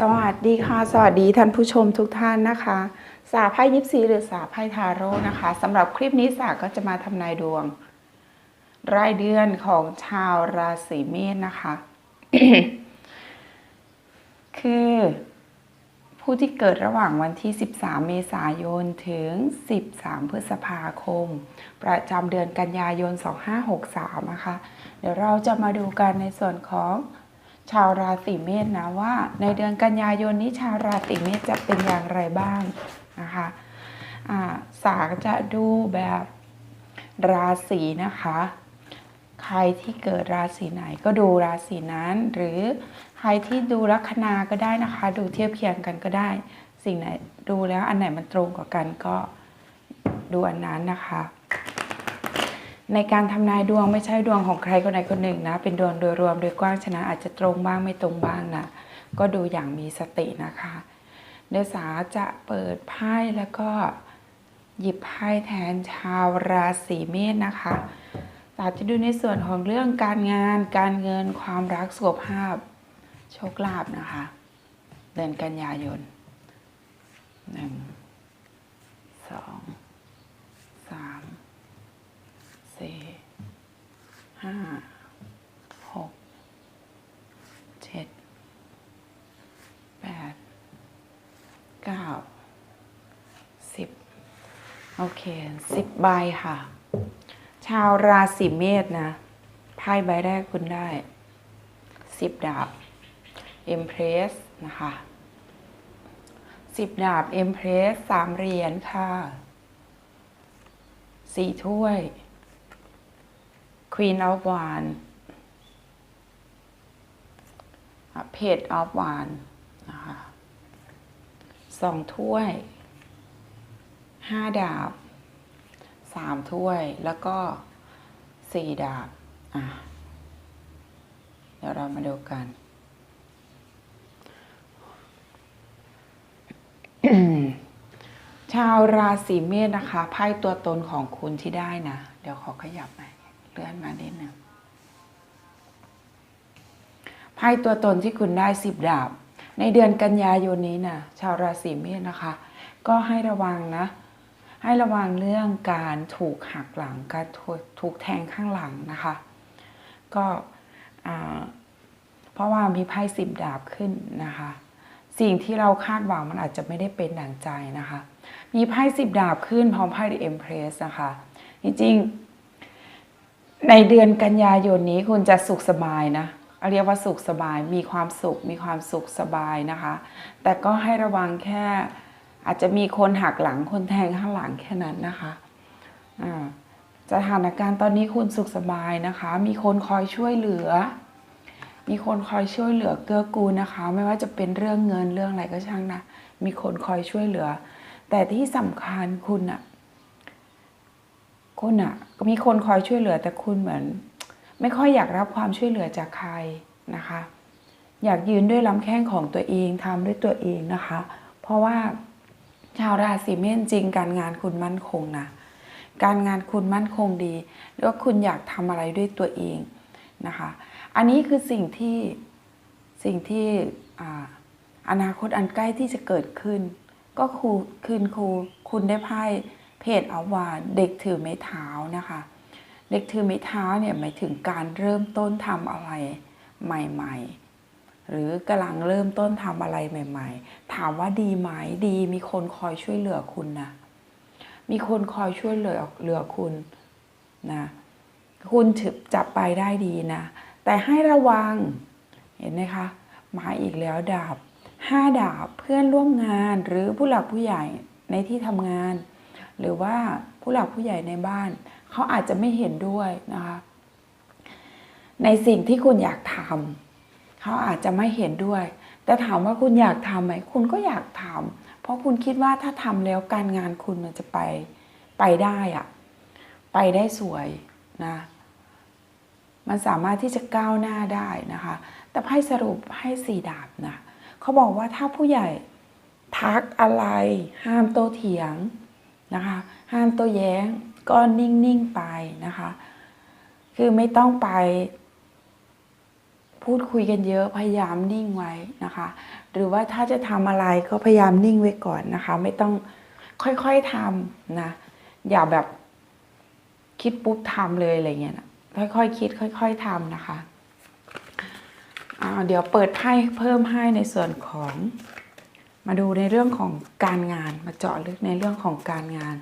สวัสดีค่ะ สวัสดีท่านผู้ชมทุกท่านนะคะ สาไพ่ยิปซีหรือสาไพ่ทาโร่นะคะสำหรับคลิปนี้สาก็จะมาทำนายดวง รายเดือนของชาวราศีเมษนะคะ คือ ผู้ที่เกิดระหว่างวันที่ 13 เมษายนถึง 13 พฤษภาคม ประจำเดือนกันยายน 2563 นะคะ เดี๋ยวเราจะมาดูกันในส่วนของ ชาวราศีเมษนะว่า ในเดือนกันยายนนี้ชาวราศีเมษจะเป็นอย่างไรบ้างนะคะอ่าสาจะดูแบบราศีนะคะ ใครที่เกิดราศีไหนก็ดูราศีนั้น หรือใครที่ดูลัคนาก็ได้นะคะ ดูเทียบเคียงกันก็ได้ สิ่งไหนดูแล้วอันไหนมันตรงกว่ากันก็ดูอันนั้นนะคะ ในการทำนายดวงไม่ใช่ดวงของใครคนใดคนหนึ่งนะ เป็นดวงโดยรวมโดยกว้างฉะนั้นอาจจะตรงบ้างไม่ตรงบ้างนะก็ดูอย่างมีสตินะคะเดยวสาจะเปิดไพ่แล้วก็หยิบไพ่แทนชาวราศีเมษนะคะสาจะดูในส่วนของเรื่องการงาน การเงิน ความรักสุขภาพ โชคลาภนะคะ เดือนกันยายนหนึ่งสองสาม สี่ห้าหกเจ็ดแปดเก้าสิบโอเคสิบใบค่ะ ชาวราศีเมษนะไพ่ใบแรกคุณได้สิบดาบ Empress นะคะสิบดาบ Empress สามเหรียญค่ะสี่ถ้วย Queen of Wands Page of Wand นะคะสองถ้วยห้าดาบสามถ้วยแล้วก็สี่ดาบอะเดี๋ยวเรามาดูกัน ชาวราศีเมษนะคะไพ่ตัวตนของคุณที่ได้นะ เดี๋ยวขอขยับน่อย เลื่อนมานิดนึงไพ่ตัวตนที่คุณได้สิบดาบ ในเดือนกันยายนนี้นะชาวราศีเมษนะคะ ก็ให้ระวังนะ ให้ระวังเรื่องการถูกหักหลังการถูกถูกแทงข้างหลังนะคะ ก็เพราะว่ามีไพ่สิบดาบขึ้นนะคะ สิ่งที่เราคาดหวังมันอาจจะไม่ได้เป็นดั่งใจนะคะ มีไพ่สิบดาบขึ้นพร้อมไพ่ The Empress นะคะจริงๆ ในเดือนกันยายนนี้คุณจะสุขสบายนะเรียกว่าสุขสบายมีความสุขมีความสุขสบายนะคะ แต่ก็ให้ระวังแค่อาจจะมีคนหักหลังคนแทงข้างหลังแค่นั้นนะคะอ่าสถานการณ์ตอนนี้คุณสุขสบายนะคะ มีคนคอยช่วยเหลือ มีคนคอยช่วยเหลือเกื้อกูลนะคะ ไม่ว่าจะเป็นเรื่องเงินเรื่องอะไรก็ช่างนะ มีคนคอยช่วยเหลือ แต่ที่สำคัญคุณอะ คุณอะก็มีคนคอยช่วยเหลือแต่คุณเหมือน ไม่ค่อยอยากรับความช่วยเหลือจากใครนะคะ อยากยืนด้วยลำแข้งของตัวเองทำด้วยตัวเองนะคะ เพราะว่าชาวราศีเมษจริงการงานคุณมั่นคงนะการงานคุณมั่นคงดีแล้วาคุณอยากทำอะไรด้วยตัวเองนะคะ อันนี้คือสิ่งที่สิ่งที่ออนาคตอันใกล้ที่จะเกิดขึ้น ก็คูคืนครูคุณได้ไพ่ เพจเอาวาเด็กถือไม้เท้านะคะ เด็กถือไม้เท้าเนี่ยหมายถึงการเริ่มต้นทำอะไรใหม่ ๆ หรือกำลังเริ่มต้นทำอะไรใหม่ ๆ ถามว่าดีไหมดีมีคนคอยช่วยเหลือคุณนะมีคนคอยช่วยเหลือเหลือคุณนะคุณถึงจะไปได้ดีนะ แต่ให้ระวังเห็นไหมคะมาอีกแล้วดาบห้าดาบเพื่อนร่วมงานหรือผู้หลักผู้ใหญ่ในที่ทำงาน หรือว่าผู้หลักผู้ใหญ่ในบ้าน เขาอาจจะไม่เห็นด้วยนะคะในสิ่งที่คุณอยากทำเขาอาจจะไม่เห็นด้วย แต่ถามว่าคุณอยากทำไหมคุณก็อยากทำเพราะคุณคิดว่าถ้าทำแล้วการงานคุณมันจะไปไปได้อะไปได้สวยนะมันสามารถที่จะก้าวหน้าได้นะคะ แต่ไพ่สรุปให้สี่ดาบนะเขาบอกว่าถ้าผู้ใหญ่ทักอะไรห้ามโตเถียง นะคะห้ามโต้แย้งก็นิ่งๆไปนะคะ คือไม่ต้องไป พูดคุยกันเยอะพยายามนิ่งไว้นะคะ หรือว่าถ้าจะทำอะไรก็พยายามนิ่งไว้ก่อนนะคะ ไม่ต้องค่อยๆทำนะอย่าแบบคิดปุ๊บทำเลยอะไรเงี้ยนะค่อยๆคคิด ค่อย ๆทำนะคะเดี๋ยวเปิดไพ่เพิ่มให้ในส่วนของ มาดูในเรื่องของการงานมาเจาะลึกในเรื่องของการงาน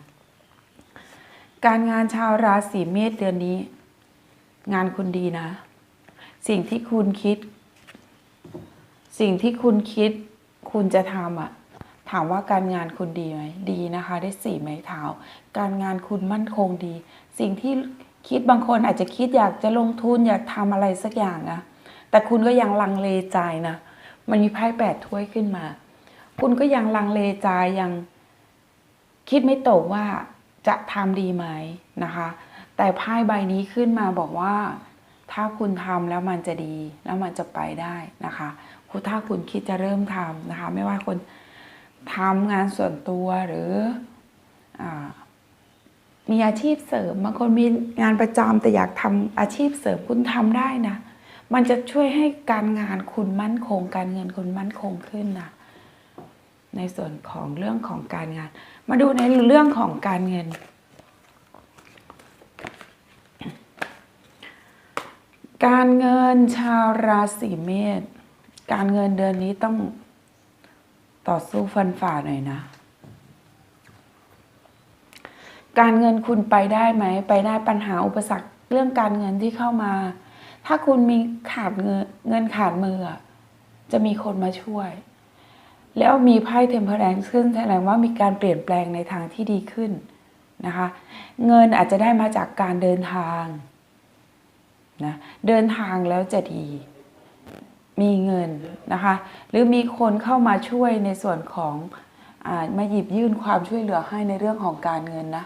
การงานชาวราศีเมษเดือนนี้ งานคุณดีนะ สิ่งที่คุณคิด สิ่งที่คุณคิด คุณจะทำอะถามว่าการงานคุณดีไหมดีนะคะ ได้สี่ไม้เท้าการงานคุณมั่นคงดี สิ่งที่คิดบางคนอาจจะคิดอยากจะลงทุนอยากทำอะไรสักอย่างนะแต่คุณก็ยังลังเลใจนะมันมีไพ่แปดถ้วยขึ้นมา คุณก็ยังลังเลใจยังคิดไม่ตกว่าจะทำดีไหมนะคะ แต่ไพ่ใบนี้ขึ้นมาบอกว่า ถ้าคุณทำแล้วมันจะดี แล้วมันจะไปได้นะคะคุณถ้าคุณคิดจะเริ่มทำนะคะ ไม่ว่าคนทำงานส่วนตัวหรืออมีอาชีพเสริมบางคนมีงานประจำแต่อยากทำอาชีพเสริมคุณทำได้นะ มันจะช่วยให้การงานคุณมั่นคง การเงินคุณมั่นคงขึ้นนะ ในส่วนของเรื่องของการงาน มาดูในเรื่องของการเงิน การเงินชาวราศีเมษการเงินเดือนนี้ต้องต่อสู้ฟันฝ่าหน่อยนะ การเงินคุณไปได้ไหม ไปได้ปัญหาอุปสรรคเรื่องการเงินที่เข้ามา ถ้าคุณมีขาดเงินเงินขาดมือ จะมีคนมาช่วย แล้วมีไพ่เทมเพลแรนซ์ขึ้นแสดงว่ามีการเปลี่ยนแปลงในทางที่ดีขึ้นนะคะ เงินอาจจะได้มาจากการเดินทางนะเดินทางแล้วจะดี มีเงินนะคะ หรือมีคนเข้ามาช่วยในส่วนของอามาหยิบยื่นความช่วยเหลือให้ในเรื่องของการเงินนะ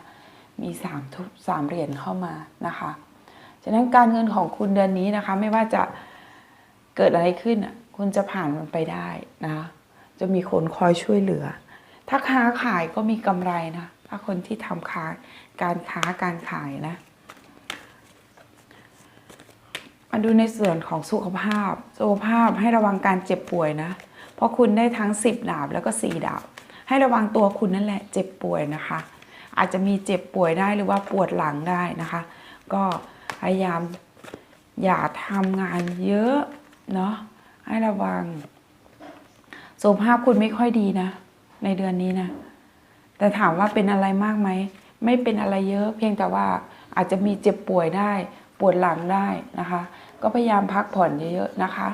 มีสามทุกสามเหรียญเข้ามานะคะ ฉะนั้นการเงินของคุณเดือนนี้นะคะ ไม่ว่าจะเกิดอะไรขึ้นคุณจะผ่านมันไปได้นะ จะมีคนคอยช่วยเหลือ ถ้าค้าขายก็มีกำไรนะ ถ้าคนที่ทำค้าการค้าการขายนะ มาดูในส่วนของสุขภาพ สุขภาพให้ระวังการเจ็บป่วยนะ เพราะคุณได้ทั้ง 10 ดาบแล้วก็ 4 ดาบ ให้ระวังตัวคุณนั่นแหละ เจ็บป่วยนะคะ อาจจะมีเจ็บป่วยได้หรือว่าปวดหลังได้นะคะ ก็พยายามอย่าทำงานเยอะเนาะให้ระวัง สุขภาพคุณไม่ค่อยดีนะ ในเดือนนี้นะ แต่ถามว่าเป็นอะไรมากไหม ไม่เป็นอะไรเยอะ เพียงแต่ว่าอาจจะมีเจ็บป่วยได้ ปวดหลังได้นะคะ ก็พยายามพักผ่อนเยอะๆนะคะ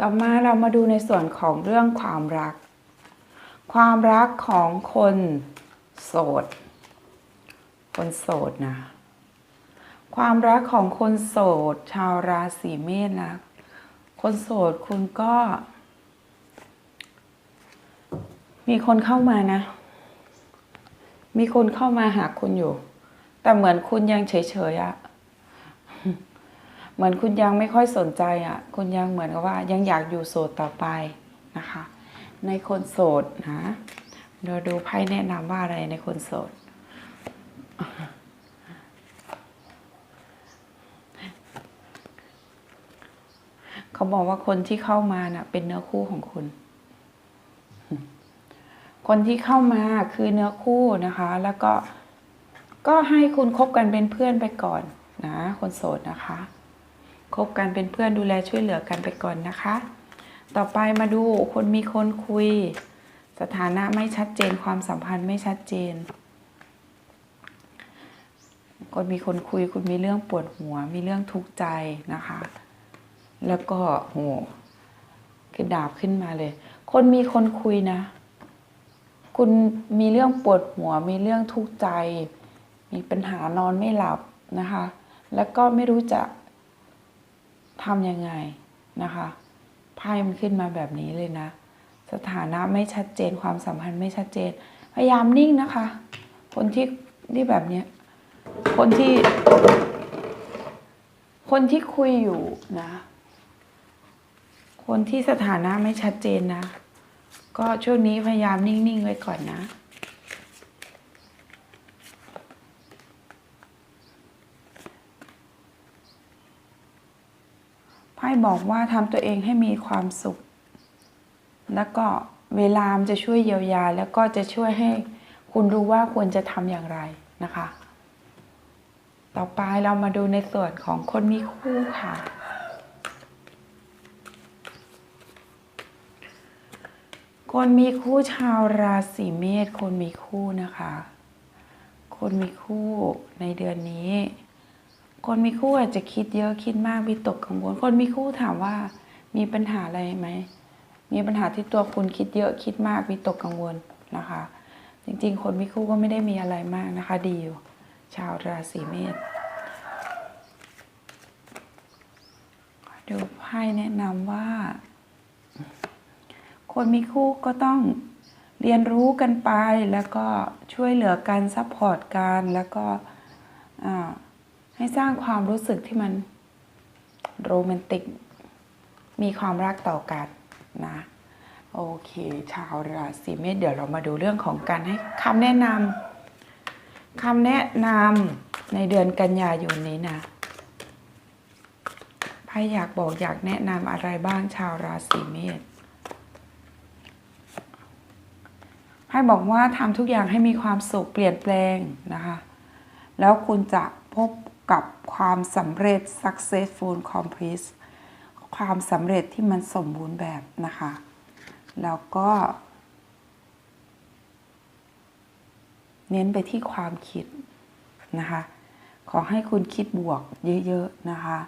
ต่อมาเรามาดูในส่วนของเรื่องความรัก ความรักของคนโสด คนโสดนะ ความรักของคนโสด ชาวราศีเมษนะ คนโสดคุณก็ มีคนเข้ามานะ มีคนเข้ามาหาคุณอยู่ แต่เหมือนคุณยังเฉยๆอะเหมือนคุณยังไม่ค่อยสนใจอะคุณยังเหมือนกับว่า ยังอยากอยู่โสดต่อไปนะคะ ในคนโสดนะเราดูไพ่แนะนำว่าอะไรในคนโสด เขาบอกว่าคนที่เข้ามาน่ะ เป็นเนื้อคู่ของคุณ คนที่เข้ามาคือเนื้อคู่นะคะ แล้วก็ก็ให้คุณคบกันเป็นเพื่อนไปก่อนนะ คนโสดนะคะคบกันเป็นเพื่อนดูแลช่วยเหลือกันไปก่อนนะคะ ต่อไปมาดูคนมีคนคุย สถานะไม่ชัดเจนความสัมพันธ์ไม่ชัดเจน คนมีคนคุยคุณมีเรื่องปวดหัว มีเรื่องทุกข์ใจนะคะ แล้วก็โหคือดาบขึ้นมาเลย คนมีคนคุยนะ คุณมีเรื่องปวดหัว มีเรื่องทุกข์ใจ มีปัญหานอนไม่หลับนะคะ แล้วก็ไม่รู้จะทำยังไงนะคะไพ่มันขึ้นมาแบบนี้เลยนะ สถานะไม่ชัดเจนความสัมพันธ์ไม่ชัดเจน พยายามนิ่งนะคะ คนที่ที่แบบเนี้ยคนที่ คนที่คุยอยู่นะ คนที่สถานะไม่ชัดเจนนะ ก็ช่วงนี้พยายามนิ่ง ๆ ไว้ก่อนนะ ไพ่บอกว่าทำตัวเองให้มีความสุข แล้วก็เวลามจะช่วยเยียวยา แล้วก็จะช่วยให้คุณรู้ว่าควรจะทำอย่างไรนะคะ ต่อไปเรามาดูในส่วนของคนมีคู่ค่ะ คนมีคู่ชาวราศีเมษคนมีคู่นะคะ คนมีคู่ในเดือนนี้ คนมีคู่อาจจะคิดเยอะคิดมากวิตกกังวลคนมีคู่ถามว่ามีปัญหาอะไรไหมมีปัญหาที่ตัวคุณคิดเยอะคิดมากวิตกกังวลนะคะ จริงๆ คนมีคู่ก็ไม่ได้มีอะไรมากนะคะ ดีอยู่ ชาวราศีเมษดูไพ่แนะนำว่า คนมีคู่ก็ต้องเรียนรู้กันไปแล้วก็ช่วยเหลือกันซัพพอร์ตกันแล้วก็ให้สร้างความรู้สึกที่มันโรแมนติก มีความรักต่อกันนะโอเค ชาวราศีเมษเดี๋ยวเรามาดูเรื่องของการให้คำแนะนำคำแนะนำในเดือนกันยายนนี้นะไพ่อยากบอกอยากแนะนำอะไรบ้างชาวราศีเมษ ให้บอกว่าทำทุกอย่างให้มีความสุขเปลี่ยนแปลงนะคะ แล้วคุณจะพบกับความสำเร็จ successful complete ความสำเร็จที่มันสมบูรณ์แบบนะคะ แล้วก็ เน้นไปที่ความคิดนะคะ ขอให้คุณคิดบวกเยอะๆนะคะ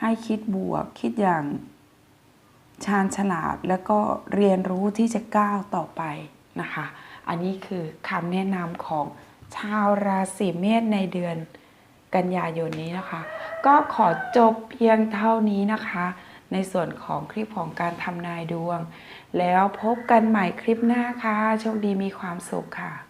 ให้คิดบวกคิดอย่างชาญฉลาดแล้วก็เรียนรู้ที่จะก้าวต่อไป นะคะ อันนี้คือคำแนะนำของชาวราศีเมษในเดือนกันยายนนี้นะคะ ก็ขอจบเพียงเท่านี้นะคะ ในส่วนของคลิปของการทำนายดวง แล้วพบกันใหม่คลิปหน้าค่ะ โชคดีมีความสุขค่ะ